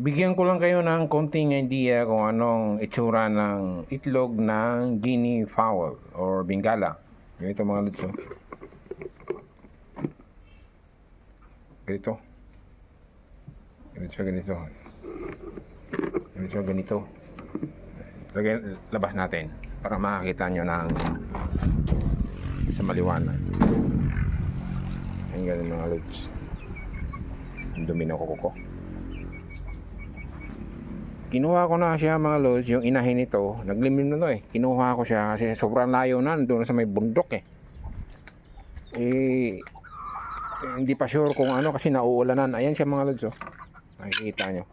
Bigyan ko lang kayo ng konting idea kung anong itsura ng itlog ng guinea fowl or bingala. Ganito mga lods. oh. Ganito. Ganito ganito. Ganito siya ganito. Lagay, labas natin para makakita nyo ng sa maliwanag. Ayan ganun mga lods. Ang dumi ng kuko ko. Kinuha ko na siya mga lods, yung inahin nito, naglimlim na to eh. Kinuha ko siya kasi sobrang layo na, doon sa may bundok eh. Eh, hindi pa sure kung ano kasi nauulanan. Ayan siya mga lods oh. Nakikita nyo.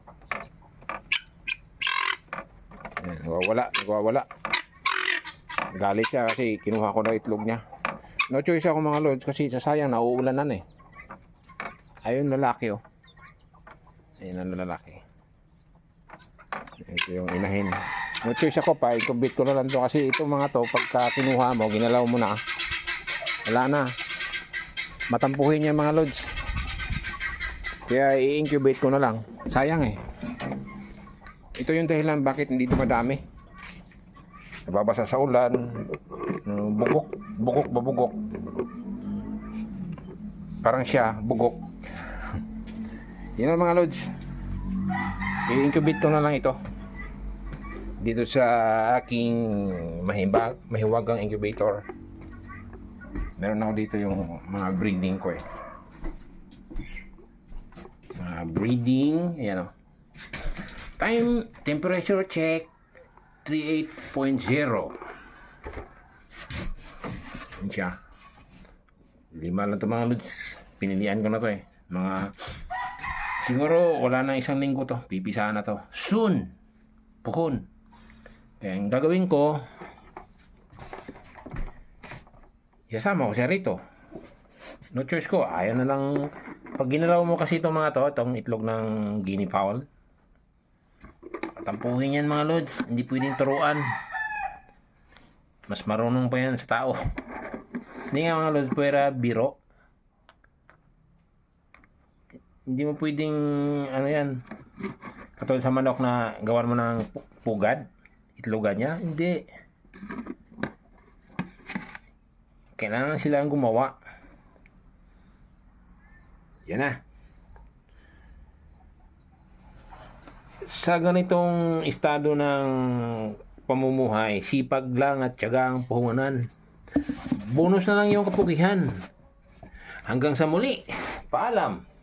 Ayan, nawawala, nawawala. Galit siya kasi kinuha ko na itlog niya. No choice ako mga lods kasi sasayang nauulanan eh. Ayun lalaki oh. Ayun ang lalaki. Ito yung inahin. No choice ako pa, ikubit ko na lang to kasi itong mga to pagka kinuha mo, ginalaw mo na. Wala na. Matampuhin niya mga lods. Kaya i-incubate ko na lang. Sayang eh. Ito yung dahilan bakit hindi dumadami. Nababasa sa ulan, bugok, bugok, babugok. Parang siya, bugok. Yan ang mga lods. I-incubate ko na lang ito. Dito sa aking mahimba, mahiwagang incubator. Meron ako dito yung mga breeding ko eh. Mga breeding, ayan o. Time, temperature check, 38.0. Yan siya. Lima lang to mga lods. Pinilian ko na to eh. Mga Siguro wala na isang linggo to. Pipisa na to. Soon. Puhon. Kaya ang gagawin ko, isasama ko siya rito. No choice ko. Ayaw na lang. Pag ginalaw mo kasi itong mga to, itong itlog ng guinea fowl, tampuhin yan mga lods. Hindi pwedeng turuan. Mas marunong pa yan sa tao. Hindi nga mga lods, pwera biro hindi mo pwedeng ano yan katulad sa manok na gawan mo ng pu- pugad itlogan niya? Hindi. Kailangan sila ang gumawa. Yan na. Sa ganitong estado ng pamumuhay sipag lang at tiyaga ang puhunan. Bonus na lang yung kapugihan hanggang sa muli. Paalam